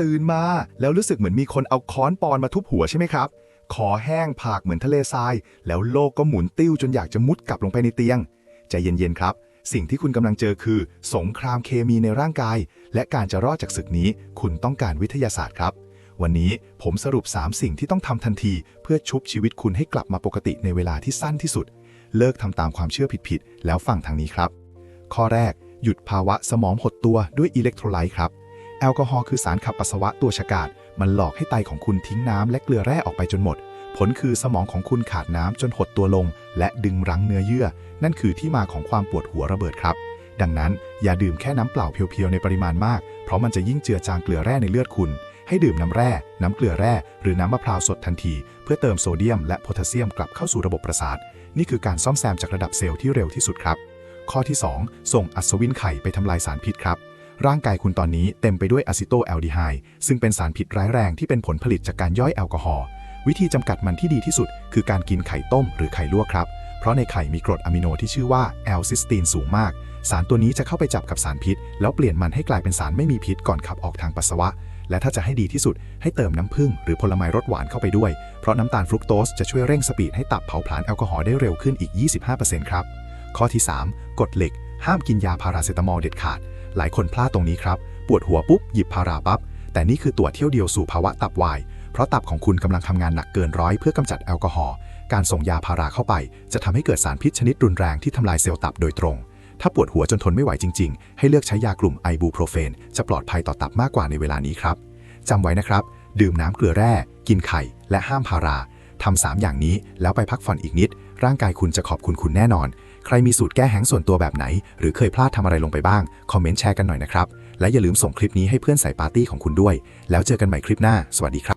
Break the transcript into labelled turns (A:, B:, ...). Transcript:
A: ตื่นมา แล้วรู้สึกเหมือนมีคนเอาค้อนปอนมาทุบหัวใช่ไหมครับคอแห้งผากเหมือนทะเลทราย แล้วโลกก็หมุนติ้วจนอยากจะมุดกลับลงไปในเตียง ใจเย็นๆครับ สิ่งที่คุณกำลังเจอคือ สงครามเคมีในร่างกาย และการจะรอดจากศึกนี้ คุณต้องการวิทยาศาสตร์ครับ วันนี้ผมสรุป 3 สิ่งที่ต้องทำทันที เพื่อชุบชีวิตคุณให้กลับมาปกติในเวลาที่สั้นที่สุด เลิกทำตามความเชื่อผิดๆแล้วฟังทางนี้ครับ ข้อแรก หยุดภาวะสมองหดตัวด้วยอิเล็กโทรไลต์ครับ อลกอฮอล์คือสารขับปัสสาวะตัวฉกาจมันหลอกให้ไตของคุณทิ้งน้ำและเกลือแร่ออกไปจนหมด ผลคือสมองของคุณขาดน้ำจนหดตัวลง และดึงรั้งเนื้อเยื่อ นั่นคือที่มาของความปวดหัวระเบิดครับ ดังนั้นอย่าดื่มแค่น้ำเปล่าเพียวๆในปริมาณมาก เพราะมันจะยิ่งเจือจางเกลือแร่ในเลือดคุณ ให้ดื่มน้ำแร่ น้ำเกลือแร่ หรือน้ำมะพร้าวสดทันที เพื่อเติมโซเดียมและโพแทสเซียมกลับเข้าสู่ระบบประสาท นี่คือการซ่อมแซมจากระดับเซลล์ที่เร็วที่สุดครับ ข้อที่ 2 ส่งอัศวินไข่ไปทำลายสารพิษครับ ร่างกายคุณตอนนี้เต็มไปด้วยอะซิโตแอลดีไฮด์ซึ่งเป็นสารพิษร้ายแรงที่เป็นผลผลิตจากการย่อยแอลกอฮอล์วิธีจำกัดมันที่ดีที่สุด คือการกินไข่ต้มหรือไข่ลวกครับ เพราะในไข่มีกรดอะมิโนที่ชื่อว่าแอลซิสตีนสูงมาก สารตัวนี้จะเข้าไปจับกับสารพิษ แล้วเปลี่ยนมันให้กลายเป็นสารไม่มีพิษก่อนขับออกทางปัสสาวะ และถ้าจะให้ดีที่สุด ให้เติมน้ำผึ้งหรือผลไม้รสหวานเข้าไปด้วย เพราะน้ำตาลฟรุกโตสจะช่วยเร่งสปีดให้ตับเผาผลาญแอลกอฮอล์ได้เร็วขึ้นอีก 25%ครับ ข้อที่ 3กฎเหล็ก ห้ามกินยาพาราเซตามอลเด็ดขาด หลายคนพลาดตรงนี้ครับ ปวดหัวปุ๊บหยิบพาราปั๊บ แต่นี่คือตัวเที่ยวเดียวสู่ภาวะตับวาย เพราะตับของคุณกำลังทำงานหนักเกินร้อยเพื่อกำจัดแอลกอฮอล์ การส่งยาพาราเข้าไป จะทำให้เกิดสารพิษชนิดรุนแรงที่ทำลายเซลล์ตับโดยตรง ถ้าปวดหัวจนทนไม่ไหวจริง ๆ ให้เลือกใช้ยากลุ่มไอบูโปรเฟน จะปลอดภัยต่อตับมากกว่าในเวลานี้ครับจำไว้นะครับ ดื่มน้ำเกลือแร่ กินไข่ และห้ามพาราทำสามอย่างนี้แล้วไปพักผ่อนอีกนิด ร่างกายคุณจะขอบคุณคุณแน่นอน ใครมีสูตรแก้แห้งส่วนตัวแบบไหน หรือเคยพลาดทำอะไรลงไปบ้าง คอมเมนต์แชร์กันหน่อยนะครับ และอย่าลืมส่งคลิปนี้ให้เพื่อนใส่ปาร์ตี้ของคุณด้วย แล้วเจอกันใหม่คลิปหน้า สวัสดีครับ